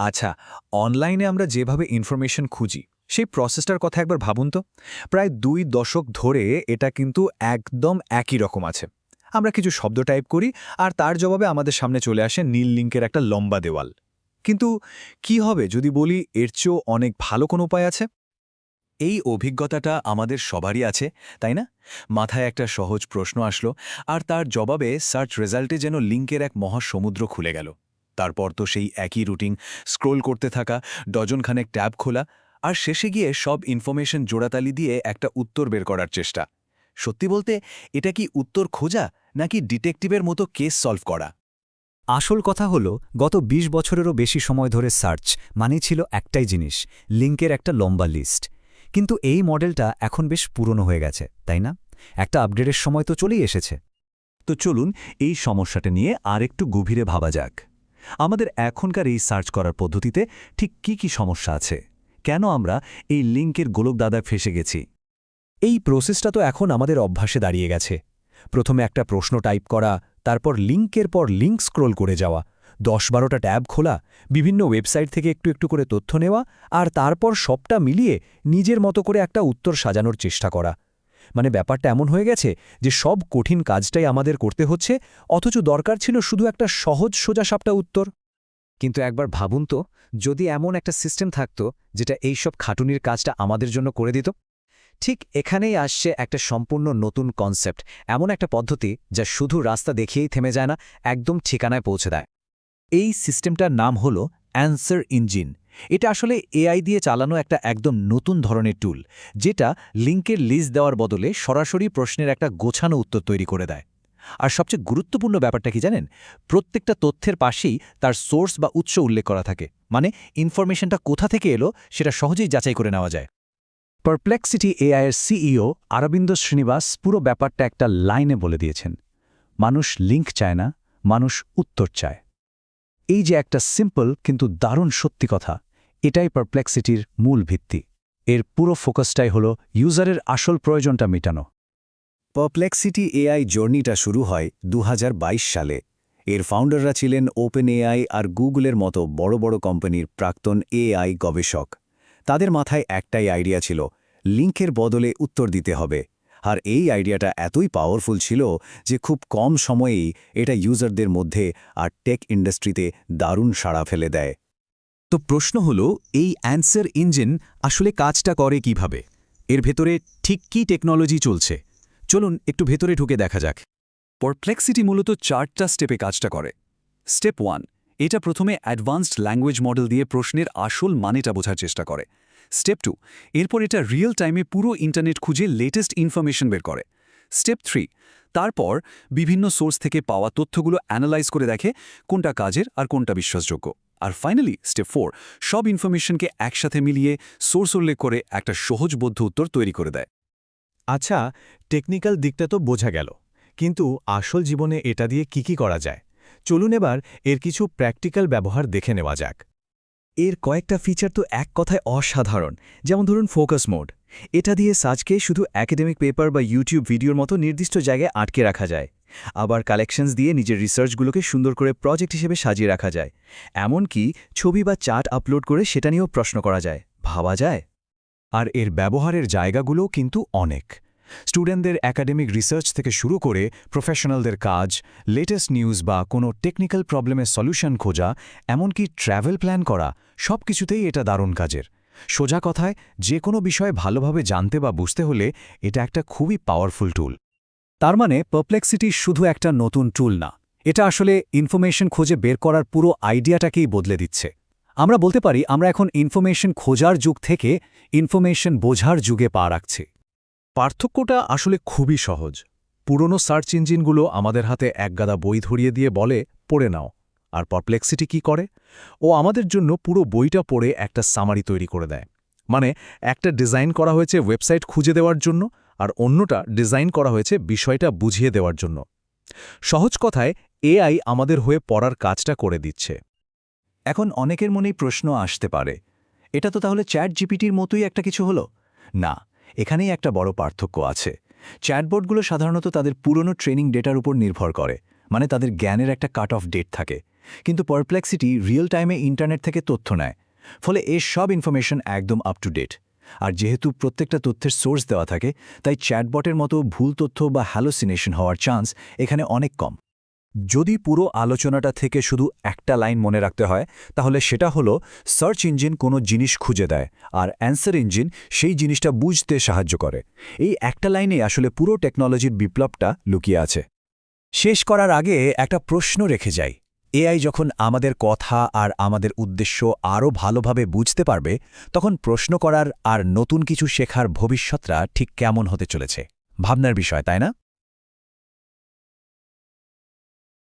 আচ্ছা অনলাইনে আমরা যেভাবে ইনফরমেশন খুঁজি, সেই প্রসেসটার কথা একবার ভাবুন তো। প্রায় দুই দশক ধরে এটা কিন্তু একদম একই রকম আছে। আমরা কিছু শব্দ টাইপ করি আর তার জবাবে আমাদের সামনে চলে আসে নীল লিঙ্কের একটা লম্বা দেওয়াল। কিন্তু কি হবে যদি বলি এর চেয়েও অনেক ভালো কোনো উপায় আছে? এই অভিজ্ঞতাটা আমাদের সবারই আছে, তাই না? মাথায় একটা সহজ প্রশ্ন আসলো আর তার জবাবে সার্চ রেজাল্টে যেন লিঙ্কের এক মহাসমুদ্র খুলে গেল। তারপর তো সেই একই রুটিন স্ক্রোল করতে থাকা, ডজনখানেক ট্যাব খোলা, আর শেষে গিয়ে সব ইনফরমেশন জোড়াতালি দিয়ে একটা উত্তর বের করার চেষ্টা। সত্যি বলতে, এটা কি উত্তর খোঁজা নাকি ডিটেকটিভের মতো কেস সলভ করা? আসল কথা হলো, গত ২০ বছরেরও বেশি সময় ধরে সার্চ মানেই ছিল একটাই জিনিস লিঙ্কের একটা লম্বা লিস্ট কিন্তু এই মডেলটা এখন বেশ পুরনো হয়ে গেছে, তাই না? একটা আপগ্রেডের সময় তো চলেই এসেছে। তো চলুন এই সমস্যাটা নিয়ে আর একটু গভীরে ভাবা যাক। আমাদের এখনকার এই সার্চ করার পদ্ধতিতে ঠিক কি কি সমস্যা আছে? কেন আমরা এই লিঙ্কের গোলকদাদায় ফেসে গেছি? এই প্রসেসটা তো এখন আমাদের অভ্যাসে দাঁড়িয়ে গেছে। প্রথমে একটা প্রশ্ন টাইপ করা, তারপর লিঙ্কের পর লিঙ্ক স্ক্রোল করে যাওয়া, দশ বারোটা ট্যাব খোলা, বিভিন্ন ওয়েবসাইট থেকে একটু একটু করে তথ্য নেওয়া, আর তারপর সবটা মিলিয়ে নিজের মতো করে একটা উত্তর সাজানোর চেষ্টা করা। মানে ব্যাপারটা এমন হয়ে গেছে যে সব কঠিন কাজটাই আমাদের করতে হচ্ছে, অথচ দরকার ছিল শুধু একটা সহজ সোজাসাপটা উত্তর। কিন্তু একবার ভাবুন তো, যদি এমন একটা সিস্টেম থাকত যেটা এই সব খাটুনির কাজটা আমাদের জন্য করে দিত? ঠিক এখানেই আসছে একটা সম্পূর্ণ নতুন কনসেপ্ট এমন একটা পদ্ধতি যা শুধু রাস্তা দেখিয়েই থেমে যায় না, একদম ঠিকানায় পৌঁছে দেয়। এই সিস্টেমটার নাম হল অ্যান্সার ইঞ্জিন এটা আসলে এআই দিয়ে চালানো একটা একদম নতুন ধরনের টুল যেটা লিঙ্কের লিজ দেওয়ার বদলে সরাসরি প্রশ্নের একটা গোছানো উত্তর তৈরি করে দেয়। আর সবচেয়ে গুরুত্বপূর্ণ ব্যাপারটা কি জানেন? প্রত্যেকটা তথ্যের পাশেই তার সোর্স বা উৎস উল্লেখ করা থাকে। মানে ইনফরমেশনটা কোথা থেকে এলো সেটা সহজেই যাচাই করে নেওয়া যায়। পারপ্লেক্সিটি এআইয়ের সিইও আরবিন্দ শ্রীনিবাস পুরো ব্যাপারটা একটা লাইনে বলে দিয়েছেন। মানুষ লিঙ্ক চায় না, মানুষ উত্তর চায়। এই যে একটা সিম্পল কিন্তু দারুণ সত্যি কথা এটাই পারপ্লেক্সিটির মূল ভিত্তি। এর পুরো ফোকাসটাই হল ইউজারের আসল প্রয়োজনটা মেটানো। পারপ্লেক্সিটি এআই জার্নিটা শুরু হয় দু হাজার বাইশ সালে। এর ফাউন্ডাররা ছিলেন ওপেন এআই আর গুগলের মতো বড় বড় কোম্পানির প্রাক্তন এআই গবেষক। তাদের মাথায় একটাই আইডিয়া ছিল লিঙ্কের বদলে উত্তর দিতে হবে। আর এই আইডিয়াটা এতই পাওয়ারফুল ছিল যে খুব কম সময়েই এটা ইউজারদের মধ্যে আর টেক ইন্ডাস্ট্রিতে দারুণ সাড়া ফেলে দেয়। তো প্রশ্ন হল, এই অ্যান্সার ইঞ্জিন আসলে কাজটা করে কীভাবে? এর ভেতরে ঠিক কি টেকনোলজি চলছে? চলুন একটু ভেতরে ঢুকে দেখা যাক। পরপ্লেক্সিটি মূলত চারটা স্টেপে কাজটা করে। স্টেপ ওয়ান এটা প্রথমে অ্যাডভান্সড ল্যাঙ্গুয়েজ মডেল দিয়ে প্রশ্নের আসল মানেটা বোঝার চেষ্টা করে। স্টেপ টু এরপর এটা রিয়েল টাইমে পুরো ইন্টারনেট খুঁজে লেটেস্ট ইনফরমেশন বের করে। স্টেপ থ্রি তারপর বিভিন্ন সোর্স থেকে পাওয়া তথ্যগুলো অ্যানালাইজ করে দেখে কোনটা কাজের আর কোনটা বিশ্বাসযোগ্য। আর ফাইনালি স্টেপ ফোর সব ইনফরমেশনকে একসাথে মিলিয়ে সোর্স উল্লেখ করে একটা সহজবোধ্য উত্তর তৈরি করে দেয়। আচ্ছা টেকনিক্যাল দিকটা তো বোঝা গেল, কিন্তু আসল জীবনে এটা দিয়ে কি কি করা যায়? চলুন এবার এর কিছু প্র্যাকটিক্যাল ব্যবহার দেখে নেওয়া যাক। এর কয়েকটা ফিচার তো এক কথায় অসাধারণ, যেমন ধরুন ফোকাস মোড এটা দিয়ে সাজকে শুধু একাডেমিক পেপার বা ইউটিউব ভিডিওর মতো নির্দিষ্ট জায়গায় আটকে রাখা যায়। আবার কালেকশনস দিয়ে নিজের রিসার্চগুলোকে সুন্দর করে প্রজেক্ট হিসেবে সাজিয়ে রাখা যায়। এমনকি ছবি বা চার্ট আপলোড করে সেটা নিয়েও প্রশ্ন করা যায়। ভাবা যায়? আর এর ব্যবহারের জায়গাগুলোও কিন্তু অনেক। স্টুডেন্টদের একাডেমিক রিসার্চ থেকে শুরু করে প্রফেশনালদের কাজ লেটেস্ট নিউজ বা কোনো টেকনিক্যাল প্রবলেমের সলিউশন খোঁজা, এমনকি ট্র্যাভেল প্ল্যান করা সব কিছুতেই এটা দারুণ কাজের। সোজা কথায়, যে কোনো বিষয় ভালোভাবে জানতে বা বুঝতে হলে এটা একটা খুবই পাওয়ারফুল টুল তার মানে পারপ্লেক্সিটি শুধু একটা নতুন টুল না। এটা আসলে ইনফরমেশন খোঁজে বের করার পুরো আইডিয়াটাকেই বদলে দিচ্ছে। আমরা বলতে পারি, আমরা এখন ইনফরমেশন খোঁজার যুগ থেকে ইনফরমেশন বোঝার যুগে পা রাখছি। পার্থক্যটা আসলে খুবই সহজ। পুরনো সার্চ ইঞ্জিনগুলো আমাদের হাতে একগাদা বই ধরিয়ে দিয়ে বলে, পড়ে নাও। আর পারপ্লেক্সিটি কি করে? ও আমাদের জন্য পুরো বইটা পড়ে একটা সামারি তৈরি করে দেয়। মানে একটা ডিজাইন করা হয়েছে ওয়েবসাইট খুঁজে দেওয়ার জন্য আর অন্যটা ডিজাইন করা হয়েছে বিষয়টা বুঝিয়ে দেওয়ার জন্য। সহজ কথায় এআই আমাদের হয়ে পড়ার কাজটা করে দিচ্ছে। এখন অনেকের মনেই প্রশ্ন আসতে পারে, এটা তো তাহলে চ্যাট জিপিটির মতোই একটা কিছু হলো? না, এখানেই একটা বড় পার্থক্য আছে। চ্যাটবোর্ডগুলো সাধারণত তাদের পুরনো ট্রেনিং ডেটার উপর নির্ভর করে মানে তাদের জ্ঞানের একটা কাট অফ ডেট থাকে। কিন্তু পারপ্লেক্সিটি রিয়েল টাইমে ইন্টারনেট থেকে তথ্য নেয়। ফলে এর সব ইনফরমেশন একদম আপ টু ডেট আর যেহেতু প্রত্যেকটা তথ্যের সোর্স দেওয়া থাকে, তাই চ্যাটবটের মতো ভুল তথ্য বা হ্যালোসিনেশন হওয়ার চান্স এখানে অনেক কম। যদি পুরো আলোচনাটা থেকে শুধু একটা লাইন মনে রাখতে হয়, তাহলে সেটা হলো সার্চ ইঞ্জিন কোনো জিনিস খুঁজে দেয়, আর অ্যান্সার ইঞ্জিন সেই জিনিসটা বুঝতে সাহায্য করে। এই একটা লাইনে আসলে পুরো টেকনোলজির বিপ্লবটা লুকিয়ে আছে। শেষ করার আগে একটা প্রশ্ন রেখে যাই। এআই যখন আমাদের কথা আর আমাদের উদ্দেশ্য আরও ভালোভাবে বুঝতে পারবে, তখন প্রশ্ন করার আর নতুন কিছু শেখার ভবিষ্যৎরা ঠিক কেমন হতে চলেছে? ভাবনার বিষয়, তাই না?